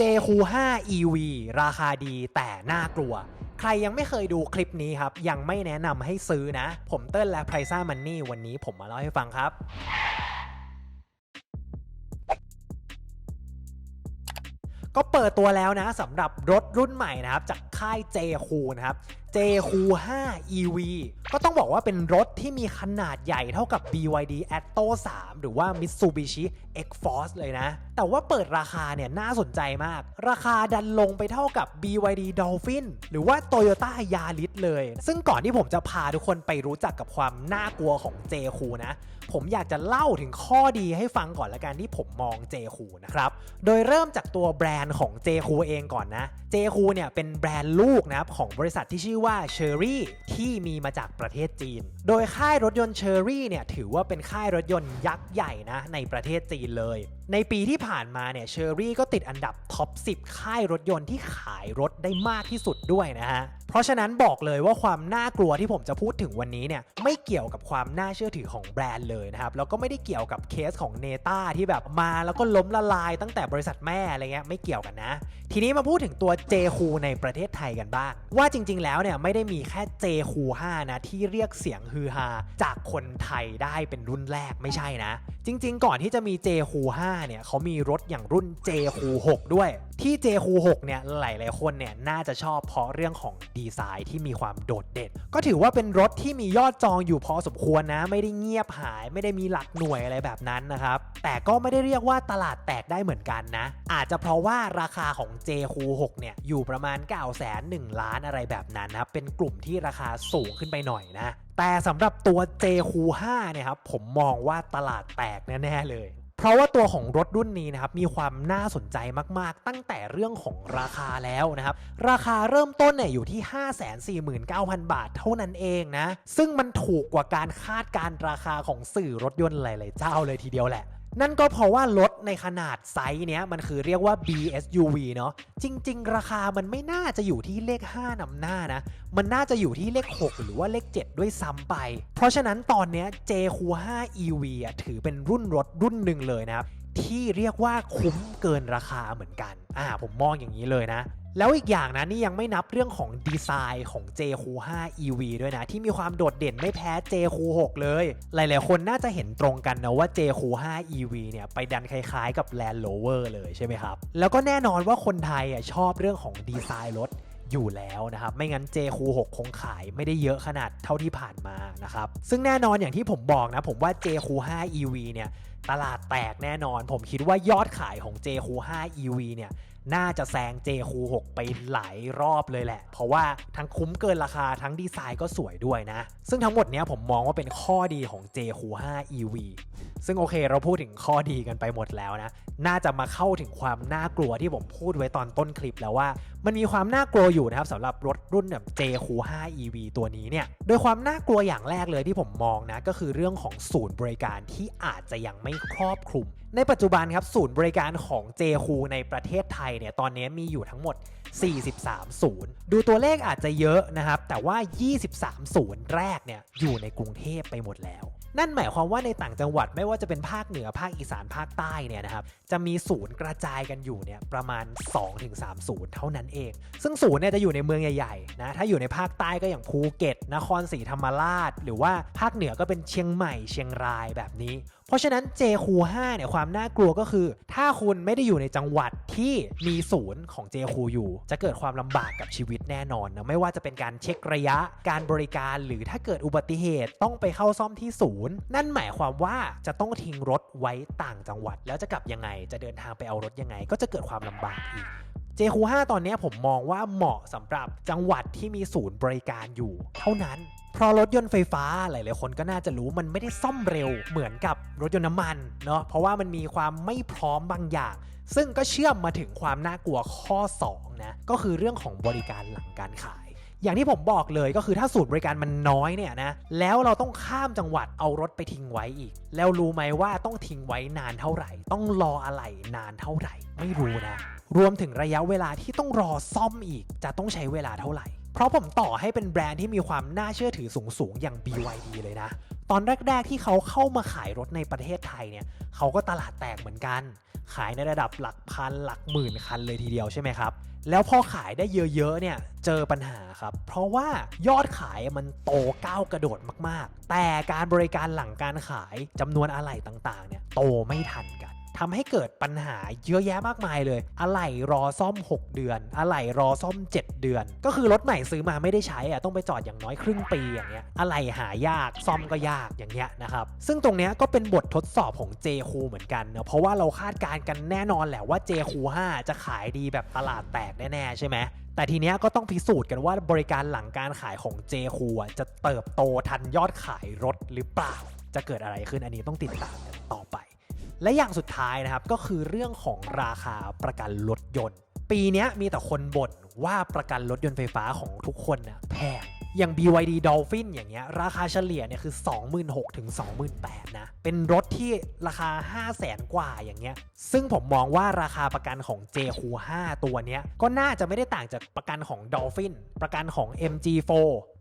JQ5 EV ราคาดีแต่น่ากลัว ใครยังไม่เคยดูคลิปนี้ครับ ยังไม่แนะนำให้ซื้อนะ ผมเติ้ลและไพรซ่ามันนี่วันนี้ผมมาเล่าให้ฟังครับก็เปิดตัวแล้วนะสำหรับรถรุ่นใหม่นะครับ จาก ค่าย JQ นะครับ JQ 5 EV ก็ต้องบอกว่าเป็นรถที่มีขนาดใหญ่เท่ากับ BYD Atto 3 หรือว่า Mitsubishi X-Force เลยนะ แต่ว่าเปิดราคาเนี่ยน่าสนใจมาก ราคาดันลงไปเท่ากับ BYD Dolphin หรือว่า Toyota Yaris เลย ซึ่งก่อนที่ผมจะพาทุกคนไปรู้จักกับความน่ากลัวของ JQ นะ ผมอยากจะเล่าถึงข้อดีให้ฟังก่อนละกันที่ผมมอง JQ นะครับ โดยเริ่มจากตัวแบรนด์ของ JQ เองก่อนนะ JQ เนี่ยเป็นแบรนด์ลูกนะครับของบริษัทที่ชื่อว่าเชอรี่ที่มีมาจากประเทศจีน โดยค่ายรถยนต์เชอรี่เนี่ยถือว่าเป็นค่ายรถยนต์ยักษ์ใหญ่นะในประเทศจีนเลยในปีที่ผ่านมาเนี่ย Cherry ก็ติดอันดับท็อป 10 ค่ายรถยนต์ที่ขายรถได้มากที่สุดด้วยนะฮะ เพราะฉะนั้นบอกเลยว่าความน่ากลัวที่ผมจะพูดถึงวันนี้เนี่ยไม่เกี่ยวกับความน่าเชื่อถือของแบรนด์เลยนะครับแล้วก็ไม่ได้เกี่ยวกับเคสของเนต้าที่แบบมาแล้วก็ล้มละลายตั้งแต่บริษัทแม่อะไรเงี้ยไม่เกี่ยวกันนะ ทีนี้มาพูดถึงตัว j คูในประเทศไทยกันบ้าง ว่าจริง ๆ แล้วเนี่ยไม่ได้มีแค่ j คู5นะที่เรียกเสียงฮือฮาจากคนไทยได้เป็นรุ่นแรกไม่ใช่นะ จริง ๆ ก่อนที่จะมี j คู5เนี่ยเขามีรถอย่างรุ่น j คู6ด้วย ที่ j คู6เนี่ยหลายๆคนเนี่ยน่าจะชอบเพราะเรื่องของดีไซน์ที่มีความโดดเด่น ก็ถือว่าเป็นรถที่มียอดจองอยู่พอสมควรนะ ไม่ได้เงียบหาย ไม่ได้มีหลักหน่วยอะไรแบบนั้นนะครับ แต่ก็ไม่ได้เรียกว่าตลาดแตกได้เหมือนกันนะ อาจจะเพราะว่าราคาของ j คู6เนี่ยอยู่ประมาณ 9 0 0 0 0 1ล้านอะไรแบบนั้นนะครับเป็นกลุ่มที่ราคาสูงขึ้นไปหน่อยนะแต่สำหรับตัว j คู5เนี่ยครับผมมองว่าตลาดแตกแน่ๆเลย เพราะว่าตัวของรถรุ่นนี้นะครับมีความน่าสนใจมากๆ ตั้งแต่เรื่องของราคาแล้วนะครับ ราคาเริ่มต้นเนี่ยอยู่ที่ 549,000 บาทเท่านั้นเองนะ ซึ่งมันถูกกว่าการคาดการราคาของสื่อรถยนต์หลายๆเจ้าเลยทีเดียวแหละ นั่นก็เพราะว่ารถในขนาดไซส์เนี้ยมันคือเรียกว่า BSUV เนาะจริง ๆ ราคามันไม่น่าจะอยู่ที่เลข 5นำหน้านะ มันน่าจะอยู่ที่เลข 6 หรือว่าเลข 7 ด้วยซ้ำไป เพราะฉะนั้นตอนเนี้ย JQ5 EV อะถือเป็นรุ่นรถรุ่นหนึ่งเลยนะครับที่เรียกว่าคุ้มเกินราคาเหมือนกัน อ่า ผมมองอย่างนี้เลยนะ แล้วอีกอย่างนะนี่ยังไม่นับเรื่องของดีไซน์ของ JQ5 EV ด้วยนะ ที่มีความโดดเด่นไม่แพ้ JQ6 เลย หลายๆ คนน่าจะเห็นตรงกันนะว่า JQ5 EV เนี่ยไปดันคล้ายๆกับ Land Rover เลยใช่ไหมครับ แล้วก็แน่นอนว่าคนไทยอะชอบเรื่องของดีไซน์รถ อยู่แล้วนะครับ ไม่งั้น j คู6คงขายไม่ได้เยอะขนาดเท่าที่ผ่านมานะครับ ซึ่งแน่นอนอย่างที่ผมบอกนะ ผมว่า j คู5 EV เนี่ย ตลาดแตกแน่นอน ผมคิดว่ายอดขายของ j คู5 EV เนี่ยน่าจะแซง j คู6ไปหลายรอบเลยแหละ เพราะว่าทั้งคุ้มเกินราคาทั้งดีไซน์ก็สวยด้วยนะ ซึ่งทั้งหมดเนี้ยผมมองว่าเป็นข้อดีของ j คู5 EV ซึ่งโอเคเราพูดถึงข้อดีกันไปหมดแล้วนะ น่าจะมาเข้าถึงความน่ากลัวที่ผมพูดไว้ตอนต้นคลิปแล้วว่า มันมีความน่ากลัวอยู่นะครับสำหรับรถรุ่นแบบ JQ5 EV ตัวนี้เนี่ย โดยความน่ากลัวอย่างแรกเลยที่ผมมองนะ ก็คือเรื่องของศูนย์บริการที่อาจจะยังไม่ครอบคลุม ในปัจจุบันครับศูนย์บริการของ JQ ในประเทศไทยเนี่ยตอนนี้มีอยู่ทั้งหมด 43 ศูนย์ดูตัวเลขอาจจะเยอะนะครับแต่ว่า 23 ศูนย์แรกเนี่ยอยู่ในกรุงเทพไปหมดแล้ว นั่นหมายความว่าในต่างจังหวัดไม่ว่าจะเป็นภาคเหนือภาคอีสานภาคใต้เนี่ยนะครับจะมีศูนย์กระจายกันอยู่เนี่ยประมาณ 2-3ศูนย์เท่านั้นเอง ซึ่งศูนย์เนี่ยจะอยู่ในเมืองใหญ่ๆนะถ้าอยู่ในภาคใต้ก็อย่างภูเก็ต นครศรีธรรมราช หรือว่าภาคเหนือก็เป็นเชียงใหม่เชียงรายแบบนี้ เพราะฉะนั้น JQ5 เนี่ยความน่ากลัวก็คือ ถ้าคุณไม่ได้อยู่ในจังหวัดที่มีศูนย์ของ JQ อยู่ จะเกิดความลำบากกับชีวิตแน่นอนนะไม่ว่าจะเป็นการเช็คระยะการบริการ หรือถ้าเกิดอุบัติเหตุต้องไปเข้าซ่อมที่ศูนย์นั่นหมายความว่าจะต้องทิ้งรถไว้ต่างจังหวัด แล้วจะกลับยังไง จะเดินทางไปเอารถยังไง ก็จะเกิดความลำบากอีก JQ5 ตอนนี้ผมมองว่าเหมาะสำหรับจังหวัดที่มีศูนย์บริการอยู่ เท่านั้นเพราะรถยนต์ไฟฟ้าหลาย ๆ คนก็น่าจะรู้มันไม่ได้ซ่อมเร็วเหมือนกับรถยนต์น้ำมันเนาะเพราะว่ามันมีความไม่พร้อมบางอย่าง ซึ่งก็เชื่อมมาถึงความน่ากลัวข้อ 2 นะ ก็คือเรื่องของบริการหลังการขาย อย่างที่ผมบอกเลยก็คือถ้าศูนย์บริการมันน้อยเนี่ยนะแล้วเราต้องข้ามจังหวัดเอารถไปทิ้งไว้อีก แล้วรู้ไหมว่าต้องทิ้งไว้นานเท่าไหร่ ต้องรออะไรนานเท่าไหร่ ไม่รู้นะ รวมถึงระยะเวลาที่ต้องรอซ่อมอีก จะต้องใช้เวลาเท่าไหร่ เพราะผมต่อให้เป็นแบรนด์ที่มีความน่าเชื่อถือสูงๆอย่าง BYD เลยนะ ตอนแรก ๆ ที่เขาเข้ามาขายรถในประเทศไทยเนี่ยเขาก็ตลาดแตกเหมือนกัน ขายในระดับหลักพันหลักหมื่นคันเลยทีเดียวใช่ไหมครับแล้วพอขายได้เยอะๆเนี่ยเจอปัญหาครับ เพราะว่ายอดขายมันโตก้าวกระโดดมากๆ แต่การบริการหลังการขายจำนวนอะไหล่ต่างๆเนี่ยโตไม่ทันกัน ทำให้เกิดปัญหาเยอะแยะมากมายเลย อะไหล่รอซ่อม 6 เดือน อะไหล่รอซ่อม 7 เดือน ก็คือรถใหม่ซื้อมาไม่ได้ใช้อะต้องไปจอดอย่างน้อยครึ่งปีอย่างเงี้ย อะไหล่หายาก ซ่อมก็ยากอย่างเงี้ยนะครับ ซึ่งตรงเนี้ยก็เป็นบททดสอบของ J คูเหมือนกันเนะเพราะว่าเราคาดการณ์กันแน่นอนแหละว่า J คู5จะขายดีแบบตลาดแตกแน่ๆใช่ไหมแต่ทีเนี้ยก็ต้องพิสูจน์กันว่าบริการหลังการขายของ J คูจะเติบโตทันยอดขายรถหรือเปล่า จะเกิดอะไรขึ้นอันนี้ต้องติดตามกันต่อไป และอย่างสุดท้ายนะครับก็คือเรื่องของราคาประกันรถยนต์ ปีนี้มีแต่คนบ่นว่าประกันรถยนต์ไฟฟ้าของทุกคนนะแพงอย่าง BYD Dolphin อย่างเงี้ยราคาเฉลี่ยเนี่ยคือ 26,000ถึง28,000นะเป็นรถที่ราคา 500,000กว่าอย่างเงี้ยซึ่งผมมองว่าราคาประกันของ JQ 5 ตัวเนี้ยก็น่าจะไม่ได้ต่างจากประกันของ Dolphin ประกันของ MG4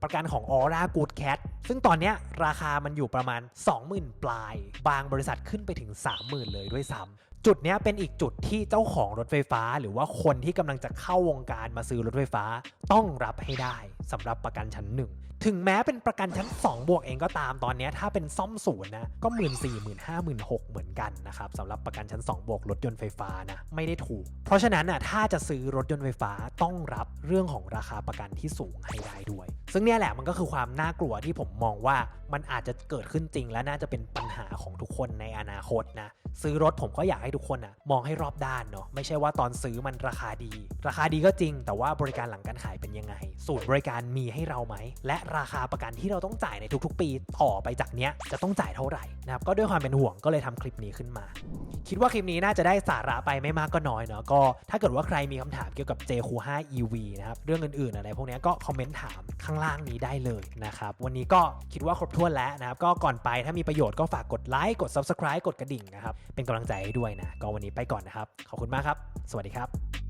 ประกันของ Aura Good Cat ซึ่งตอนนี้ราคามันอยู่ประมาณ 20,000 ปลาย บางบริษัทขึ้นไปถึง 30,000 เลยด้วยซ้ำจุดนี้เป็นอีกจุดที่เจ้าของรถไฟฟ้า หรือว่าคนที่กำลังจะเข้าวงการมาซื้อรถไฟฟ้า ต้องรับให้ได้สำหรับประกันชั้นหนึ่ง ถึงแม้เป็นประกันชั้น 2 บวกเองก็ตามตอนนี้ถ้าเป็นซ่อมศูนย์นะก็1 4 0 0 0 0 5 0 0 0 0เหมือนกันนะครับสำหรับประกันชั้น 2 บวกรถยนต์ไฟฟ้านะไม่ได้ถูก เพราะฉะนั้นอะถ้าจะซื้อรถยนต์ไฟฟ้าต้องรับเรื่องของราคาประกันที่สูงให้ได้ด้วย ซึ่งเนี่ยแหละมันก็คือความน่ากลัวที่ผมมองว่ามันอาจจะเกิดขึ้นจริง และน่าจะเป็นปัญหาของทุกคนในอนาคตนะซื้อรถผมก็อยากให้ทุกคนอะมองให้รอบด้านเนาะไม่ใช่ว่าตอนซื้อมันราคาดี ราคาดีก็จริง แต่ว่าบริการหลังการขายเป็นยังไง สูตรบริการมีให้เราไหมและราคาประกันที่เราต้องจ่ายในทุกๆ ปีต่อไปจากเนี้ยจะต้องจ่ายเท่าไหร่นะครับก็ด้วยความเป็นห่วงก็เลยทำคลิปนี้ขึ้นมา คิดว่าคลิปนี้น่าจะได้สาระไปไม่มากก็น้อยเนาะก็ถ้าเกิดว่าใครมีคำถามเกี่ยวกับ j q 5 EV นะครับเรื่องอื่นๆอะไรพวกนี้ก็คอมเมนต์ถามข้างล่างนี้ได้เลยนะครับวันนี้ก็คิดว่าครบถ้วนแล้วนะครับก็ก่อนไปถ้ามีประโยชน์ก็ฝากกดไลค์กด Subscribe กดกระดิ่งนะครับเป็นกำลังใจให้ด้วยนะก็วันนี้ไปก่อนนะครับขอบคุณมากครับ สวัสดีครับ